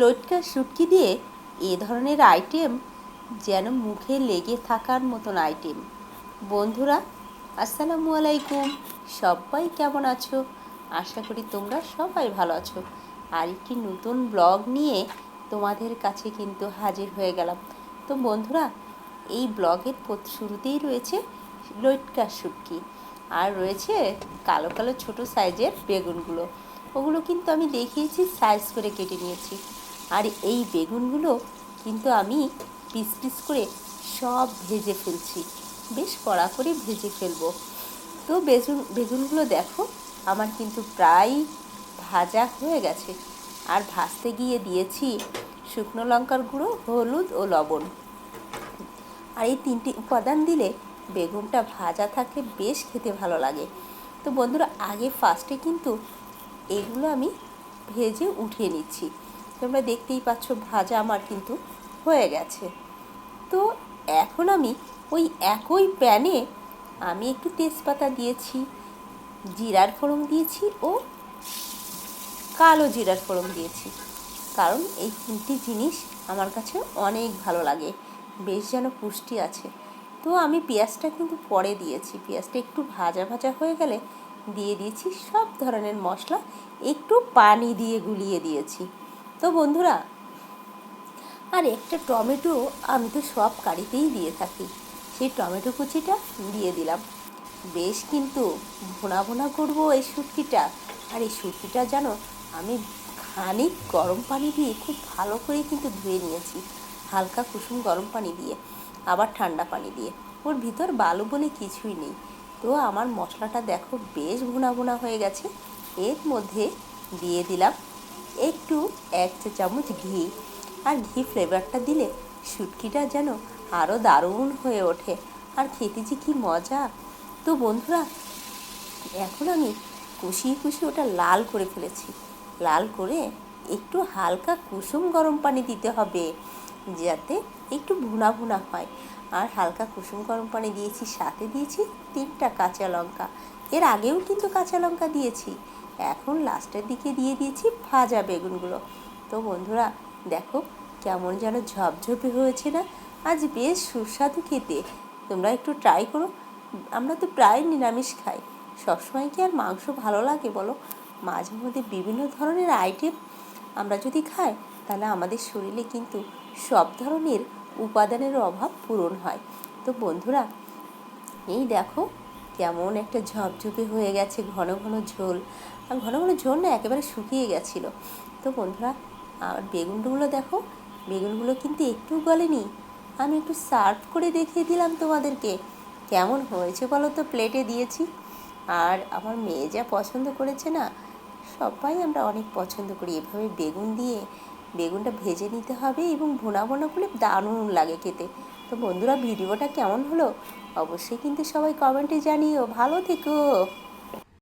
লটকা শুটকি দিয়ে এ ধরনের আইটেম যেন মুখে লেগে থাকার মতন আইটেম বন্ধুরা, আসসালামু আলাইকুম। সবাই কেমন আছো? আশা করি তোমরা সবাই ভালো আছো। আর একটি নতুন ব্লগ নিয়ে তোমাদের কাছে কিন্তু হাজির হয়ে গেলাম। তো বন্ধুরা, এই ব্লগের শুরুতেই রয়েছে লটকা শুটকি আর রয়েছে কালো কালো ছোট সাইজের বেগুনগুলো। ওগুলো কিন্তু আমি দেখিয়েছি সাইজ করে কেটে নিয়েছি। আর এই বেগুনগুলো কিন্তু আমি পিস পিস করে সব ভেজে ফেলছি। বেশ কড়া করে ভেজে ফেলব। তো বেগুন, বেগুনগুলো দেখো, আমার কিন্তু প্রায় ভাজা হয়ে গেছে। আর ভাজতে গিয়ে দিয়েছি শুকনো লঙ্কার গুঁড়ো, হলুদ ও লবণ। আর এই তিনটি উপাদান দিলে বেগুনটা ভাজা থাকলে বেশ খেতে ভালো লাগে। তো বন্ধুরা, আগে ফার্স্টে কিন্তু এগুলো আমি ভেজে উঠিয়ে নিচ্ছি। তোমরা দেখতেই পাচ্ছ ভাজা আমার কিন্তু হয়ে গেছে। তো এখন আমি ওই একই প্যানে আমি একটু তেজপাতা দিয়েছি, জিরার ফোড়ন দিয়েছি ও কালো জিরার ফোড়ন দিয়েছি। কারণ এই তিনটি জিনিস আমার কাছে অনেক ভালো লাগে, বেশ যেন পুষ্টি আছে। তো আমি পেঁয়াজটা কিন্তু পরে দিয়েছি, পেঁয়াজটা একটু ভাজা ভাজা হয়ে গেলে দিয়ে দিয়েছি, সব ধরনের মশলা একটু পানি দিয়ে গুলিয়ে দিয়েছি। তো বন্ধুরা, আর একটা টমেটো আমি তো সব কারিতেই দিয়ে থাকি, সেই টমেটো কুচিটা দিয়ে দিলাম। বেশ কিন্তু ভোনা ভোনা করব এই শুটকিটা। আর এই শুটকিটা যেন আমি খানিক গরম পানি দিয়ে খুব ভালো করে কিন্তু ধুয়ে নিয়েছি, হালকা কুসুম গরম পানি দিয়ে, আবার ঠান্ডা পানি দিয়ে। ওর ভিতর বালু বলে কিছুই নেই। তো আমার মশলাটা দেখো বেশ ভুনা ভুনা হয়ে গেছে। এর মধ্যে দিয়ে দিলাম একটু এক চা চামচ ঘি। আর ঘি ফ্লেভারটা দিলে শুটকিটা যেন আরও দারুণ হয়ে ওঠে। আর খেতে যে কী মজা। তো বন্ধুরা, এখন আমি কুশিয়ে কুশিয়ে ওটা লাল করে ফেলেছি। লাল করে একটু হালকা কুসুম গরম পানি দিতে হবে। যাতে একটু ভুনা ভুনা হয়। আর হালকা কুসুম গরম পানি দিয়েছি, সাথে দিয়েছি তিনটা কাঁচা লঙ্কা। এর আগেও কিন্তু কাঁচা লঙ্কা দিয়েছি। এখন লাস্টের দিকে দিয়ে দিয়েছি ভাজা বেগুনগুলো। তো বন্ধুরা, দেখো কেমন যেন ঝপঝপে হয়েছে না? আজ বেশ সুস্বাদু খেতে। তোমরা একটু ট্রাই করো। আমরা তো প্রায় নিরামিষ খাই। সবসময় কি আর মাংস ভালো লাগে বলো? মাঝে মধ্যে বিভিন্ন ধরনের আইটেম আমরা যদি খাই তাহলে আমাদের শরীরে কিন্তু সব ধরনের উপাদানের অভাব পূরণ হয়। তো বন্ধুরা, এই দেখো কেমন একটা ঝপঝপে হয়ে গেছে, ঘন ঘন ঝোল। আর ঘন ঘন ঝোল না একেবারে শুকিয়ে গেছিল। তো বন্ধুরা, আর বেগুনগুলো দেখো, বেগুনগুলো কিন্তু একটু গলেনি। আমি একটু সার্ভ করে দেখিয়ে দিলাম তোমাদেরকে, কেমন হয়েছে বলো তো প্লেটে দিয়েছি। আর আমার মেয়ে যা পছন্দ করেছে না, সবাই আমরা অনেক পছন্দ করি। এভাবে বেগুন দিয়ে বেগুনটা ভেজে নিতে হবে এবং ভোনা ভোনা করলে দারুণ লাগে খেতে। তো বন্ধুরা, ভিডিওটা কেমন হলো? অবশ্যই কিন্তু সবাই কমেন্টে জানিও। ভালো থেকো।